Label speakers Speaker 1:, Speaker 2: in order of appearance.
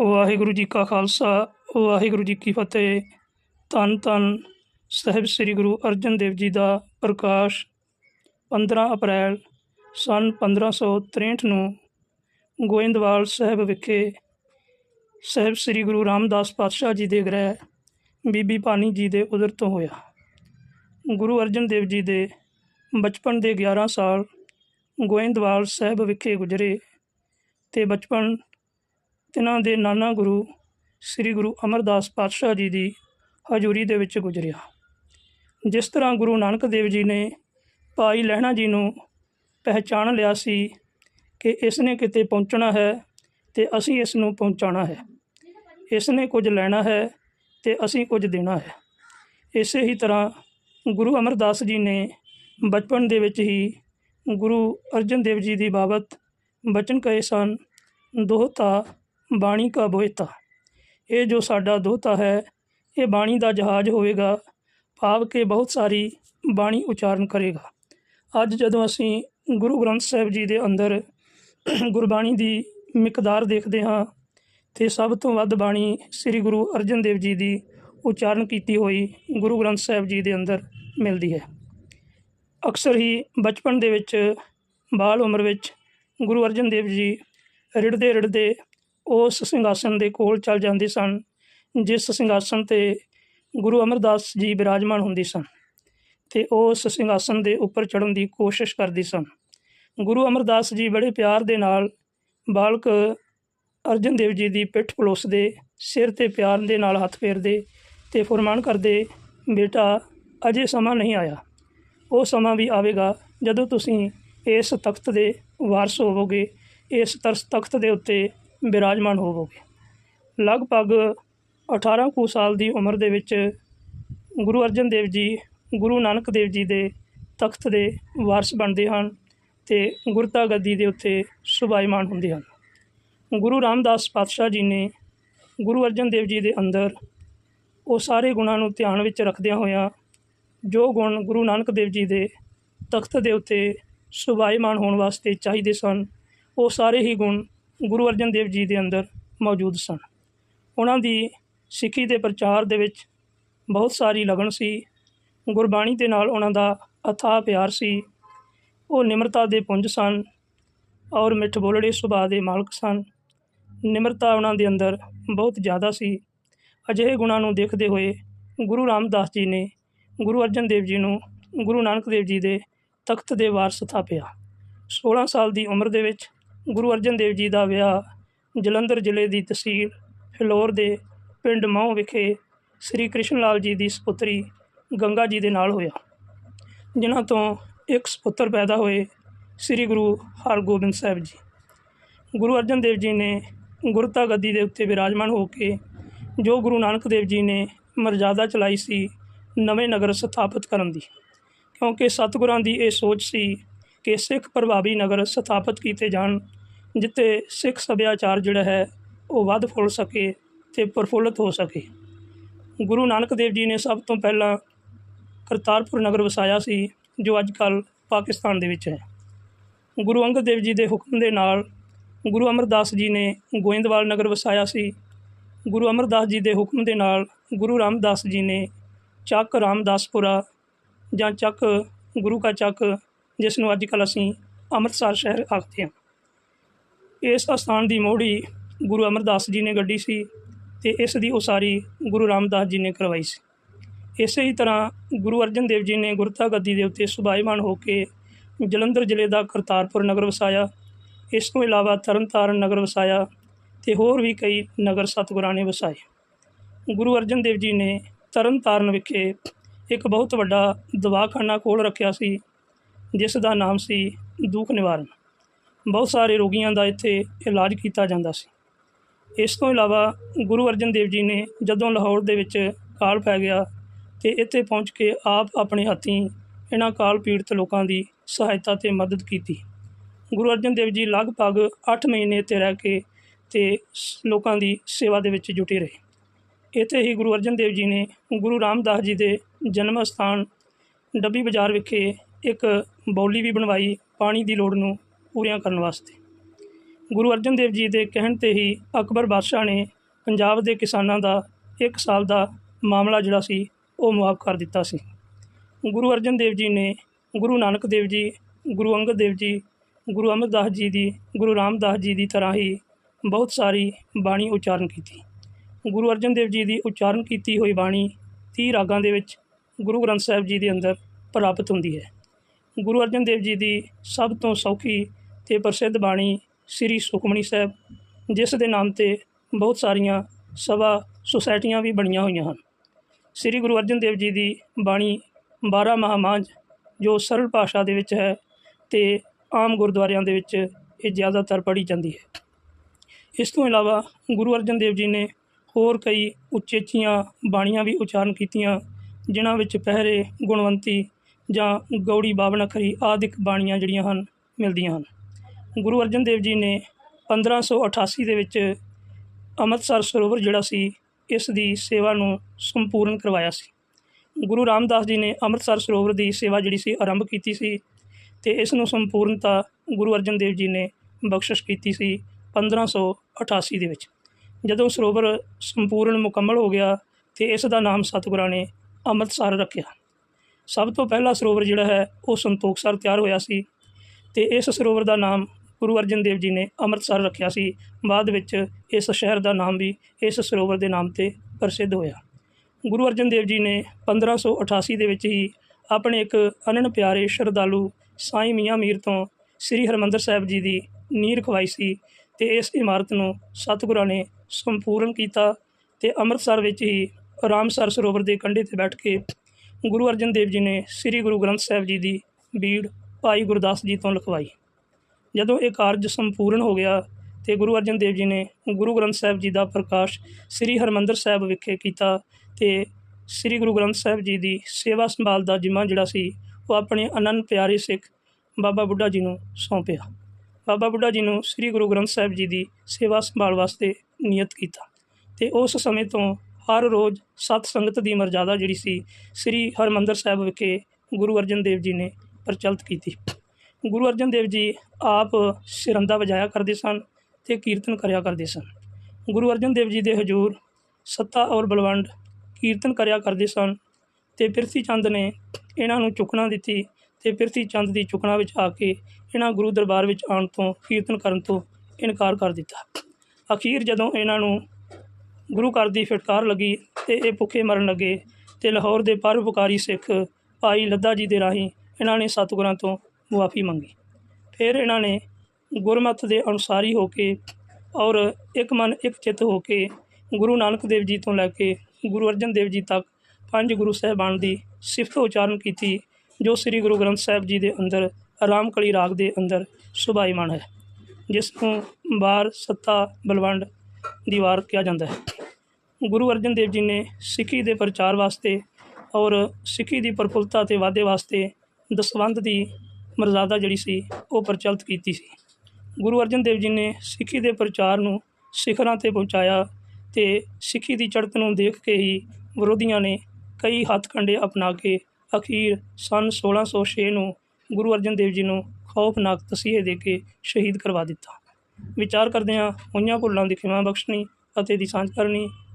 Speaker 1: ਵਾਹਿਗੁਰੂ ਜੀ ਕਾ ਖਾਲਸਾ, ਵਾਹਿਗੁਰੂ ਜੀ ਕੀ ਫਤਿਹ। ਧੰਨ ਧੰਨ ਸਾਹਿਬ ਸ੍ਰੀ ਗੁਰੂ ਅਰਜਨ ਦੇਵ ਜੀ ਦਾ ਪ੍ਰਕਾਸ਼ 15 ਅਪ੍ਰੈਲ ਸਨ 1563 ਨੂੰ ਗੋਇੰਦਵਾਲ ਸਾਹਿਬ ਵਿਖੇ ਸਾਹਿਬ ਸ੍ਰੀ ਗੁਰੂ ਰਾਮਦਾਸ ਪਾਤਸ਼ਾਹ ਜੀ ਦੇ ਗ੍ਰਹਿ ਬੀਬੀ ਭਾਨੀ ਜੀ ਦੇ ਉਦਰ ਤੋਂ ਹੋਇਆ। ਗੁਰੂ ਅਰਜਨ ਦੇਵ ਜੀ ਦੇ ਬਚਪਨ ਦੇ 11 ਸਾਲ ਗੋਇੰਦਵਾਲ ਸਾਹਿਬ ਵਿਖੇ ਗੁਜ਼ਰੇ ਤੇ ਬਚਪਨ ਤਿਨਾਂ ਦੇ ਨਾਨਾ ਗੁਰੂ, ਸ੍ਰੀ ਗੁਰੂ ਅਮਰਦਾਸ ਪਾਤਸ਼ਾਹ ਜੀ ਦੀ ਹਜ਼ੂਰੀ ਦੇ ਵਿੱਚ ਗੁਜ਼ਰਿਆ। ਜਿਸ ਤਰ੍ਹਾਂ ਗੁਰੂ ਨਾਨਕ ਦੇਵ ਜੀ ਨੇ ਭਾਈ ਲਹਿਣਾ ਜੀ ਨੂੰ ਪਹਿਚਾਣ ਲਿਆ ਸੀ ਕਿ ਇਸ ਨੇ ਕਿਤੇ ਪਹੁੰਚਣਾ ਹੈ ਤੇ ਅਸੀਂ ਇਸ ਨੂੰ ਪਹੁੰਚਾਉਣਾ ਹੈ। ਇਸ ਨੇ ਕੁਝ ਲੈਣਾ ਹੈ ਤੇ ਅਸੀਂ ਕੁਝ ਦੇਣਾ ਹੈ। ਇਸੇ ਹੀ ਤਰ੍ਹਾਂ ਗੁਰੂ ਅਮਰਦਾਸ ਜੀ ਨੇ ਬਚਪਨ ਦੇ ਵਿੱਚ ਹੀ ਗੁਰੂ ਅਰਜਨ ਦੇਵ ਜੀ ਦੀ ਬਾਬਤ ਬਚਨ ਕਹੇ ਸਨ, ਦੋਹਤਾ ਬਾਣੀ ਕਾ ਬੋਹਿਤਾ ਇਹ ਜੋ ਸਾਡਾ ਦੋਹਤਾ ਹੈ, ਇਹ ਬਾਣੀ ਦਾ ਜਹਾਜ਼ ਹੋਵੇਗਾ, ਭਾਵ ਕਿ ਬਹੁਤ ਸਾਰੀ ਬਾਣੀ ਉਚਾਰਨ ਕਰੇਗਾ। ਅੱਜ ਜਦੋਂ ਅਸੀਂ ਗੁਰੂ ਗ੍ਰੰਥ ਸਾਹਿਬ ਜੀ ਦੇ ਅੰਦਰ ਗੁਰਬਾਣੀ ਦੀ ਮਿਕਦਾਰ ਦੇਖਦੇ ਹਾਂ, ਤੇ ਸਭ ਤੋਂ ਵੱਧ ਬਾਣੀ ਸ੍ਰੀ ਗੁਰੂ ਅਰਜਨ ਦੇਵ ਜੀ ਦੀ ਉਚਾਰਨ ਕੀਤੀ ਹੋਈ ਗੁਰੂ ਗ੍ਰੰਥ ਸਾਹਿਬ ਜੀ ਦੇ ਅੰਦਰ ਮਿਲਦੀ ਹੈ। ਅਕਸਰ ਹੀ ਬਚਪਨ ਦੇ ਵਿੱਚ, ਬਾਲ ਉਮਰ ਵਿੱਚ ਗੁਰੂ ਅਰਜਨ ਦੇਵ ਜੀ ਰਿੜਦੇ ਰਿੜਦੇ ਉਸ ਸਿੰਘਾਸਨ ਦੇ ਕੋਲ ਚੱਲ ਜਾਂਦੇ ਸਨ, ਜਿਸ ਸਿੰਘਾਸਨ ਤੇ ਗੁਰੂ ਅਮਰਦਾਸ ਜੀ ਬਿਰਾਜਮਾਨ ਹੁੰਦੇ ਸਨ ਤੇ ਉਸ ਸਿੰਘਾਸਨ ਦੇ ਉੱਪਰ ਚੜ੍ਹਨ ਦੀ ਕੋਸ਼ਿਸ਼ ਕਰਦੇ ਸਨ। ਗੁਰੂ ਅਮਰਦਾਸ ਜੀ ਬੜੇ ਪਿਆਰ ਦੇ ਨਾਲ ਬਾਲਕ ਅਰਜਨ ਦੇਵ ਜੀ ਦੀ ਪਿੱਠ ਪਲੋਸਦੇ, ਸਿਰ ਤੇ ਪਿਆਰ ਦੇ ਨਾਲ ਹੱਥ ਫੇਰਦੇ ਤੇ ਫਰਮਾਨ ਕਰਦੇ, ਬੇਟਾ, ਅਜੇ ਸਮਾਂ ਨਹੀਂ ਆਇਆ। ਉਹ ਸਮਾਂ ਵੀ ਆਵੇਗਾ ਜਦੋਂ ਤੁਸੀਂ ਇਸ ਤਖਤ ਦੇ ਵਾਰਸ ਹੋਵੋਗੇ। ਇਸ ਤਰਸ ਤਖਤ ਦੇ ਉੱਤੇ ਬਿਰਾਜਮਾਨ ਹੋਵੋਗੇ ਲਗਭਗ 18 ਕੁ ਸਾਲ ਦੀ ਉਮਰ ਦੇ ਵਿੱਚ ਗੁਰੂ ਅਰਜਨ ਦੇਵ ਜੀ ਗੁਰੂ ਨਾਨਕ ਦੇਵ ਜੀ ਦੇ ਤਖਤ ਦੇ ਵਾਰਸ ਬਣਦੇ ਹਨ ਤੇ ਗੁਰਤਾ ਗੱਦੀ ਦੇ ਉੱਤੇ ਸੁਭਾਈਮਾਨ ਹੁੰਦੇ ਹਨ। ਗੁਰੂ ਰਾਮਦਾਸ ਪਾਤਸ਼ਾਹ ਜੀ ਨੇ ਗੁਰੂ ਅਰਜਨ ਦੇਵ ਜੀ ਦੇ ਅੰਦਰ ਉਹ ਸਾਰੇ ਗੁਣਾਂ ਨੂੰ ਧਿਆਨ ਵਿੱਚ ਰੱਖਦਿਆਂ ਹੋਇਆਂ ਜੋ ਗੁਣ ਗੁਰੂ ਨਾਨਕ ਦੇਵ ਜੀ ਦੇ ਤਖਤ ਦੇ ਉੱਤੇ ਸੁਭਾਈਮਾਨ ਹੋਣ ਵਾਸਤੇ ਚਾਹੀਦੇ ਸਨ, ਉਹ ਸਾਰੇ ਹੀ ਗੁਣ ਗੁਰੂ ਅਰਜਨ ਦੇਵ ਜੀ ਦੇ ਅੰਦਰ ਮੌਜੂਦ ਸਨ। ਉਹਨਾਂ ਦੀ ਸਿੱਖੀ ਦੇ ਪ੍ਰਚਾਰ ਦੇ ਵਿੱਚ ਬਹੁਤ ਸਾਰੀ ਲਗਨ ਸੀ। ਗੁਰਬਾਣੀ ਦੇ ਨਾਲ ਉਹਨਾਂ ਦਾ ਅਥਾਹ ਪਿਆਰ ਸੀ। ਉਹ ਨਿਮਰਤਾ ਦੇ ਪੁੰਜ ਸਨ ਔਰ ਮਿੱਠ ਬੋਲੜੇ ਸੁਭਾਅ ਦੇ ਮਾਲਕ ਸਨ। ਨਿਮਰਤਾ ਉਹਨਾਂ ਦੇ ਅੰਦਰ ਬਹੁਤ ਜ਼ਿਆਦਾ ਸੀ। ਅਜਿਹੇ ਗੁਣਾਂ ਨੂੰ ਦੇਖਦੇ ਹੋਏ ਗੁਰੂ ਰਾਮਦਾਸ ਜੀ ਨੇ ਗੁਰੂ ਅਰਜਨ ਦੇਵ ਜੀ ਨੂੰ ਗੁਰੂ ਨਾਨਕ ਦੇਵ ਜੀ ਦੇ ਤਖਤ ਦੇ ਵਾਰਸ ਥਾਪਿਆ। 16 ਸਾਲ ਦੀ ਉਮਰ ਦੇ ਵਿੱਚ ਗੁਰੂ ਅਰਜਨ ਦੇਵ ਜੀ ਦਾ ਵਿਆਹ ਜਲੰਧਰ ਜ਼ਿਲ੍ਹੇ ਦੀ ਤਹਿਸੀਲ ਫਿਲੌਰ ਦੇ ਪਿੰਡ ਮਹੁ ਵਿਖੇ ਸ੍ਰੀ ਕ੍ਰਿਸ਼ਨ ਲਾਲ ਜੀ ਦੀ ਸੁਪੁੱਤਰੀ ਗੰਗਾ ਜੀ ਦੇ ਨਾਲ ਹੋਇਆ। ਜਿਨ੍ਹਾਂ ਤੋਂ ਇੱਕ ਸੁਪੁੱਤਰ ਪੈਦਾ ਹੋਏ ਸ੍ਰੀ ਗੁਰੂ ਹਰਗੋਬਿੰਦ ਸਾਹਿਬ ਜੀ। ਗੁਰੂ ਅਰਜਨ ਦੇਵ ਜੀ ਨੇ ਗੁਰਤਾ ਗੱਦੀ ਦੇ ਉੱਤੇ ਵਿਰਾਜਮਾਨ ਹੋ ਕੇ ਜੋ ਗੁਰੂ ਨਾਨਕ ਦੇਵ ਜੀ ਨੇ ਮਰਜ਼ਾਦਾ ਚਲਾਈ ਸੀ, ਨਵੇਂ ਨਗਰ ਸਥਾਪਿਤ ਕਰਨ ਦੀ। ਕਿਉਂਕਿ ਸਤਿਗੁਰਾਂ ਦੀ ਇਹ ਸੋਚ ਸੀ ਕਿ ਸਿੱਖ ਪ੍ਰਭਾਵੀ ਨਗਰ ਸਥਾਪਿਤ ਕੀਤੇ ਜਾਣ, ਜਿੱਥੇ ਸਿੱਖ ਸੱਭਿਆਚਾਰ ਜਿਹੜਾ ਹੈ, ਉਹ ਵੱਧ ਫੁੱਲ ਸਕੇ ਤੇ ਪ੍ਰਫੁੱਲਤ ਹੋ ਸਕੇ। ਗੁਰੂ ਨਾਨਕ ਦੇਵ ਜੀ ਨੇ ਸਭ ਤੋਂ ਪਹਿਲਾਂ ਕਰਤਾਰਪੁਰ ਨਗਰ ਵਸਾਇਆ ਸੀ, ਜੋ ਅੱਜ ਕੱਲ੍ਹ ਪਾਕਿਸਤਾਨ ਦੇ ਵਿੱਚ ਹੈ। ਗੁਰੂ ਅੰਗਦ ਦੇਵ ਜੀ ਦੇ ਹੁਕਮ ਦੇ ਨਾਲ ਗੁਰੂ ਅਮਰਦਾਸ ਜੀ ਨੇ ਗੋਇੰਦਵਾਲ ਨਗਰ ਵਸਾਇਆ ਸੀ। ਗੁਰੂ ਅਮਰਦਾਸ ਜੀ ਦੇ ਹੁਕਮ ਦੇ ਨਾਲ ਗੁਰੂ ਰਾਮਦਾਸ ਜੀ ਨੇ ਚੱਕ ਰਾਮਦਾਸਪੁਰਾ ਜਾਂ ਚੱਕ ਗੁਰੂ ਕਾ ਚੱਕ ਜਿਸ ਨੂੰ ਅੱਜ ਕੱਲ੍ਹ ਅਸੀਂ ਅੰਮ੍ਰਿਤਸਰ ਸ਼ਹਿਰ ਆਖਦੇ ਹਾਂ। ਇਸ ਅਸਥਾਨ ਦੀ ਮੋਹੜੀ ਗੁਰੂ ਅਮਰਦਾਸ ਜੀ ਨੇ ਗੱਡੀ ਸੀ ਤੇ ਇਸ ਦੀ ਉਸਾਰੀ ਗੁਰੂ ਰਾਮਦਾਸ ਜੀ ਨੇ ਕਰਵਾਈ ਸੀ। ਇਸੇ ਹੀ ਤਰ੍ਹਾਂ ਗੁਰੂ ਅਰਜਨ ਦੇਵ ਜੀ ਨੇ ਗੁਰਤਾ ਗੱਦੀ ਦੇ ਉੱਤੇ ਸੁਭਾਈਮਾਨ ਹੋ ਕੇ ਜਲੰਧਰ ਜ਼ਿਲ੍ਹੇ ਦਾ ਕਰਤਾਰਪੁਰ ਨਗਰ ਵਸਾਇਆ। ਇਸ ਤੋਂ ਇਲਾਵਾ ਤਰਨਤਾਰਨ ਨਗਰ ਵਸਾਇਆ ਤੇ ਹੋਰ ਵੀ ਕਈ ਨਗਰ ਸਤਿਗੁਰਾਂ ਨੇ ਵਸਾਏ। ਗੁਰੂ ਅਰਜਨ ਦੇਵ ਜੀ ਨੇ ਤਰਨਤਾਰਨ ਵਿਖੇ ਇੱਕ ਬਹੁਤ ਵੱਡਾ ਦਵਾਖਾਨਾ ਕੋਲ ਰੱਖਿਆ ਸੀ। ਜਿਸ ਦਾ ਨਾਮ ਸੀ ਦੁੱਖ ਨਿਵਾਰਨ। ਬਹੁਤ ਸਾਰੇ ਰੋਗੀਆਂ ਦਾ ਇੱਥੇ ਇਲਾਜ ਕੀਤਾ ਜਾਂਦਾ ਸੀ। ਇਸ ਤੋਂ ਇਲਾਵਾ ਗੁਰੂ ਅਰਜਨ ਦੇਵ ਜੀ ਨੇ ਜਦੋਂ ਲਾਹੌਰ ਦੇ ਵਿੱਚ ਕਾਲ ਪੈ ਗਿਆ ਤੇ ਇੱਥੇ ਪਹੁੰਚ ਕੇ ਆਪ ਆਪਣੇ ਹੱਥੀਂ ਇਹਨਾਂ ਕਾਲ ਪੀੜਤ ਲੋਕਾਂ ਦੀ ਸਹਾਇਤਾ ਤੇ ਮਦਦ ਕੀਤੀ। ਗੁਰੂ ਅਰਜਨ ਦੇਵ ਜੀ ਲਗਭਗ 8 ਮਹੀਨੇ ਇੱਥੇ ਰਹਿ ਕੇ ਤੇ ਲੋਕਾਂ ਦੀ ਸੇਵਾ ਦੇ ਵਿੱਚ ਜੁਟੇ ਰਹੇ। ਇੱਥੇ ਹੀ ਗੁਰੂ ਅਰਜਨ ਦੇਵ ਜੀ ਨੇ ਗੁਰੂ ਰਾਮਦਾਸ ਜੀ ਦੇ ਜਨਮ ਸਥਾਨ ਡੱਬੀ ਬਾਜ਼ਾਰ ਵਿਖੇ ਇੱਕ ਬੌਲੀ ਵੀ ਬਣਵਾਈ ਪਾਣੀ ਦੀ ਲੋੜ ਨੂੰ ਪੂਰੀਆਂ ਕਰਨ ਵਾਸਤੇ। ਗੁਰੂ ਅਰਜਨ ਦੇਵ ਜੀ ਦੇ ਕਹਿਣ 'ਤੇ ਹੀ ਅਕਬਰ ਬਾਦਸ਼ਾਹ ਨੇ ਪੰਜਾਬ ਦੇ ਕਿਸਾਨਾਂ ਦਾ ਇੱਕ ਸਾਲ ਦਾ ਮਾਮਲਾ ਜਿਹੜਾ ਸੀ, ਉਹ ਮੁਆਫ ਕਰ ਦਿੱਤਾ ਸੀ। ਗੁਰੂ ਅਰਜਨ ਦੇਵ ਜੀ ਨੇ ਗੁਰੂ ਨਾਨਕ ਦੇਵ ਜੀ, ਗੁਰੂ ਅੰਗਦ ਦੇਵ ਜੀ, ਗੁਰੂ ਅਮਰਦਾਸ ਜੀ ਦੀ, ਗੁਰੂ ਰਾਮਦਾਸ ਜੀ ਦੀ ਤਰ੍ਹਾਂ ਹੀ ਬਹੁਤ ਸਾਰੀ ਬਾਣੀ ਉਚਾਰਨ ਕੀਤੀ। ਗੁਰੂ ਅਰਜਨ ਦੇਵ ਜੀ ਦੀ ਉਚਾਰਨ ਕੀਤੀ ਹੋਈ ਬਾਣੀ 30 ਰਾਗਾਂ ਦੇ ਵਿੱਚ ਗੁਰੂ ਗ੍ਰੰਥ ਸਾਹਿਬ ਜੀ ਦੇ ਅੰਦਰ ਪ੍ਰਾਪਤ ਹੁੰਦੀ ਹੈ। ਗੁਰੂ ਅਰਜਨ ਦੇਵ ਜੀ ਦੀ ਸਭ ਤੋਂ ਸੌਖੀ ਤੇ ਪ੍ਰਸਿੱਧ ਬਾਣੀ ਸ੍ਰੀ ਸੁਖਮਣੀ ਸਾਹਿਬ, ਜਿਸ ਦੇ ਨਾਮ ਤੇ ਬਹੁਤ ਸਾਰੀਆਂ ਸਭਾ ਸੁਸਾਇਟੀਆਂ ਵੀ ਬਣੀਆਂ ਹੋਈਆਂ ਹਨ। ਸ੍ਰੀ ਗੁਰੂ ਅਰਜਨ ਦੇਵ ਜੀ ਦੀ ਬਾਣੀ 12 ਮਹਾਮਾਂਜ ਜੋ ਸਰਲ ਭਾਸ਼ਾ ਦੇ ਵਿੱਚ ਹੈ ਤੇ ਆਮ ਗੁਰਦੁਆਰਿਆਂ ਦੇ ਵਿੱਚ ਇਹ ਜ਼ਿਆਦਾਤਰ ਪੜ੍ਹੀ ਜਾਂਦੀ ਹੈ। ਇਸ ਤੋਂ ਇਲਾਵਾ ਗੁਰੂ ਅਰਜਨ ਦੇਵ ਜੀ ਨੇ ਹੋਰ ਕਈ ਉੱਚੇਚੀਆਂ ਬਾਣੀਆਂ ਵੀ ਉਚਾਰਨ ਕੀਤੀਆਂ, ਜਿਨ੍ਹਾਂ ਵਿੱਚ ਪਹਿਰੇ, ਗੁਣਵੰਤੀ ਜਾਂ ਗੌੜੀ ਬਾਵਨ ਅੱਖਰੀ ਆਦਿਕ ਬਾਣੀਆਂ ਜਿਹੜੀਆਂ ਹਨ, ਮਿਲਦੀਆਂ ਹਨ। ਗੁਰੂ ਅਰਜਨ ਦੇਵ ਜੀ ਨੇ 1588 ਦੇ ਵਿੱਚ ਅੰਮ੍ਰਿਤਸਰ ਸਰੋਵਰ ਜਿਹੜਾ ਸੀ, ਇਸ ਦੀ ਸੇਵਾ ਨੂੰ ਸੰਪੂਰਨ ਕਰਵਾਇਆ ਸੀ। ਗੁਰੂ ਰਾਮਦਾਸ ਜੀ ਨੇ ਅੰਮ੍ਰਿਤਸਰ ਸਰੋਵਰ ਦੀ ਸੇਵਾ ਜਿਹੜੀ ਸੀ, ਆਰੰਭ ਕੀਤੀ ਸੀ ਤੇ ਇਸ ਨੂੰ ਸੰਪੂਰਨਤਾ ਗੁਰੂ ਅਰਜਨ ਦੇਵ ਜੀ ਨੇ ਬਖਸ਼ਿਸ਼ ਕੀਤੀ ਸੀ 1588 ਦੇ ਵਿੱਚ। ਜਦੋਂ ਸਰੋਵਰ ਸੰਪੂਰਨ ਮੁਕੰਮਲ ਹੋ ਗਿਆ ਤੇ ਇਸ ਦਾ ਨਾਮ ਸਤਿਗੁਰਾਂ ਨੇ ਅੰਮ੍ਰਿਤਸਰ ਰੱਖਿਆ। ਸਭ ਤੋਂ ਪਹਿਲਾ ਸਰੋਵਰ ਜਿਹੜਾ ਹੈ, ਉਹ ਸੰਤੋਖਸਰ ਤਿਆਰ ਹੋਇਆ ਸੀ ਤੇ ਇਸ ਸਰੋਵਰ ਦਾ ਨਾਮ ਗੁਰੂ ਅਰਜਨ ਦੇਵ ਜੀ ਨੇ ਅੰਮ੍ਰਿਤਸਰ ਰੱਖਿਆ ਸੀ। ਬਾਅਦ ਵਿੱਚ ਇਸ ਸ਼ਹਿਰ ਦਾ ਨਾਮ ਵੀ ਇਸ ਸਰੋਵਰ ਦੇ ਨਾਮ ਤੇ ਪ੍ਰਸਿੱਧ ਹੋਇਆ। ਗੁਰੂ ਅਰਜਨ ਦੇਵ ਜੀ ਨੇ 1588 ਦੇ ਵਿੱਚ ਹੀ ਆਪਣੇ ਇੱਕ ਅਨਨ ਪਿਆਰੇ ਸ਼ਰਧਾਲੂ ਸਾਈਂ ਮੀਆਂ ਮੀਰ ਤੋਂ ਸ੍ਰੀ ਹਰਮੰਦਰ ਸਾਹਿਬ ਜੀ ਦੀ ਨੀਂਹ ਖਵਾਈ ਸੀ ਤੇ ਇਸ ਇਮਾਰਤ ਨੂੰ ਸਤਿਗੁਰਾਂ ਨੇ ਸੰਪੂਰਨ ਕੀਤਾ ਤੇ ਅੰਮ੍ਰਿਤਸਰ ਵਿੱਚ ਹੀ ਰਾਮਸਰ ਸਰੋਵਰ ਦੇ ਕੰਢੇ ਤੇ ਬੈਠ ਕੇ ਗੁਰੂ ਅਰਜਨ ਦੇਵ ਜੀ ਨੇ ਸ੍ਰੀ ਗੁਰੂ ਗ੍ਰੰਥ ਸਾਹਿਬ ਜੀ ਦੀ ਬੀੜ ਭਾਈ ਗੁਰਦਾਸ ਜੀ ਤੋਂ ਲਿਖਵਾਈ। ਜਦੋਂ ਇਹ ਕਾਰਜ ਸੰਪੂਰਨ ਹੋ ਗਿਆ ਤੇ ਗੁਰੂ ਅਰਜਨ ਦੇਵ ਜੀ ਨੇ ਗੁਰੂ ਗ੍ਰੰਥ ਸਾਹਿਬ ਜੀ ਦਾ ਪ੍ਰਕਾਸ਼ ਸ੍ਰੀ ਹਰਮੰਦਰ ਸਾਹਿਬ ਵਿਖੇ ਕੀਤਾ ਤੇ ਸ੍ਰੀ ਗੁਰੂ ਗ੍ਰੰਥ ਸਾਹਿਬ ਜੀ ਦੀ ਸੇਵਾ ਸੰਭਾਲ ਦਾ ਜਿੰਮਾ ਜਿਹੜਾ ਸੀ, ਉਹ ਆਪਣੇ ਅਨੰਨ ਪਿਆਰੇ ਸਿੱਖ ਬਾਬਾ ਬੁੱਢਾ ਜੀ ਨੂੰ ਸੌਂਪਿਆ। ਬਾਬਾ ਬੁੱਢਾ ਜੀ ਨੂੰ ਸ੍ਰੀ ਗੁਰੂ ਗ੍ਰੰਥ ਸਾਹਿਬ ਜੀ ਦੀ ਸੇਵਾ ਸੰਭਾਲ ਵਾਸਤੇ ਨਿਯਤ ਕੀਤਾ ਤੇ ਉਸ ਸਮੇਂ ਤੋਂ ਹਰ ਰੋਜ਼ ਸਤ ਸੰਗਤ ਦੀ ਮਰਜ਼ਾਦਾ ਜਿਹੜੀ ਸੀ, ਸ੍ਰੀ ਹਰਮੰਦਰ ਸਾਹਿਬ ਵਿਖੇ ਗੁਰੂ ਅਰਜਨ ਦੇਵ ਜੀ ਨੇ ਪ੍ਰਚਲਿਤ ਕੀਤੀ। ਗੁਰੂ ਅਰਜਨ ਦੇਵ ਜੀ ਆਪ ਸਿਰੰਦਾ ਵਜਾਇਆ ਕਰਦੇ ਸਨ ਤੇ ਕੀਰਤਨ ਕਰਿਆ ਕਰਦੇ ਸਨ। ਗੁਰੂ ਅਰਜਨ ਦੇਵ ਜੀ ਦੇ ਹਜੂਰ ਸੱਤਾ ਔਰ ਬਲਵੰਡ ਕੀਰਤਨ ਕਰਿਆ ਕਰਦੇ ਸਨ ਤੇ ਪਿਰਥੀ ਚੰਦ ਨੇ ਇਹਨਾਂ ਨੂੰ ਚੁੱਕਣਾ ਦਿੱਤੀ ਤੇ ਪਿਰਥੀ ਚੰਦ ਦੀ ਚੁੱਕਣਾ ਵਿੱਚ ਆ ਕੇ ਇਹਨਾਂ ਗੁਰੂ ਦਰਬਾਰ ਵਿੱਚ ਆਉਣ ਤੋਂ, ਕੀਰਤਨ ਕਰਨ ਤੋਂ ਇਨਕਾਰ ਕਰ ਦਿੱਤਾ। ਅਖੀਰ ਜਦੋਂ ਇਹਨਾਂ ਨੂੰ ਗੁਰੂ ਘਰ ਦੀ ਫਟਕਾਰ ਲੱਗੀ ਤੇ ਇਹ ਭੁੱਖੇ ਮਰਨ ਲੱਗੇ ਤੇ ਲਾਹੌਰ ਦੇ ਪਰਉਪਕਾਰੀ ਸਿੱਖ ਭਾਈ ਲੱਦਾ ਜੀ ਦੇ ਰਾਹੀਂ ਇਹਨਾਂ ਨੇ ਸਤਿਗੁਰਾਂ ਤੋਂ ਮੁਆਫੀ ਮੰਗੀ। ਫਿਰ ਇਹਨਾਂ ਨੇ ਗੁਰਮਤ ਦੇ ਅਨੁਸਾਰੀ ਹੋ ਕੇ ਔਰ ਇੱਕ ਮਨ ਇੱਕ ਚਿੱਤ ਹੋ ਕੇ ਗੁਰੂ ਨਾਨਕ ਦੇਵ ਜੀ ਤੋਂ ਲੈ ਕੇ ਗੁਰੂ ਅਰਜਨ ਦੇਵ ਜੀ ਤੱਕ ਪੰਜ ਗੁਰੂ ਸਾਹਿਬਾਨ ਦੀ ਸਿਫਤ ਉਚਾਰਨ ਕੀਤੀ, ਜੋ ਸ੍ਰੀ ਗੁਰੂ ਗ੍ਰੰਥ ਸਾਹਿਬ ਜੀ ਦੇ ਅੰਦਰ, ਰਾਮਕਲੀ ਰਾਗ ਦੇ ਅੰਦਰ ਸੁਭਾਈਮਾਨ ਹੈ, ਜਿਸ ਨੂੰ ਬਾਰ ਸੱਤਾ ਬਲਵੰਡ ਦੀਵਾਰ ਕਿਹਾ ਜਾਂਦਾ ਹੈ। ਗੁਰੂ ਅਰਜਨ ਦੇਵ ਜੀ ਨੇ ਸਿੱਖੀ ਦੇ ਪ੍ਰਚਾਰ ਵਾਸਤੇ ਔਰ ਸਿੱਖੀ ਦੀ ਪ੍ਰਫੁੱਲਤਾ ਤੇ ਵਾਧੇ ਵਾਸਤੇ ਦਸਵੰਧ ਦੀ ਮਰਜ਼ਾਦਾ ਜਿਹੜੀ ਸੀ, ਉਹ ਪ੍ਰਚਲਿਤ ਕੀਤੀ ਸੀ। ਗੁਰੂ ਅਰਜਨ ਦੇਵ ਜੀ ਨੇ ਸਿੱਖੀ ਦੇ ਪ੍ਰਚਾਰ ਨੂੰ ਸਿਖਰਾਂ ਤੇ ਪਹੁੰਚਾਇਆ ਤੇ ਸਿੱਖੀ ਦੀ ਚੜ੍ਹਤ ਨੂੰ ਦੇਖ ਕੇ ਹੀ ਵਿਰੋਧੀਆਂ ਨੇ ਕਈ ਹੱਥਕੰਡੇ ਅਪਣਾ ਕੇ ਅਖੀਰ ਸਨ 1606 ਨੂੰ ਗੁਰੂ ਅਰਜਨ ਦੇਵ ਜੀ ਨੂੰ ਖੌਫਨਾਕ ਤਸੀਹੇ ਦੇ ਕੇ ਸ਼ਹੀਦ ਕਰਵਾ ਦਿੱਤਾ। ਵਿਚਾਰ ਕਰਦੇ ਹਾਂ ਹੋਈਆਂ ਭੁੱਲਾਂ ਦੀ ਖਿਮਾ ਬਖਸ਼ਣੀ ਅਤੇ ਦੀ ਸਾਂਝ ਕਰਨੀ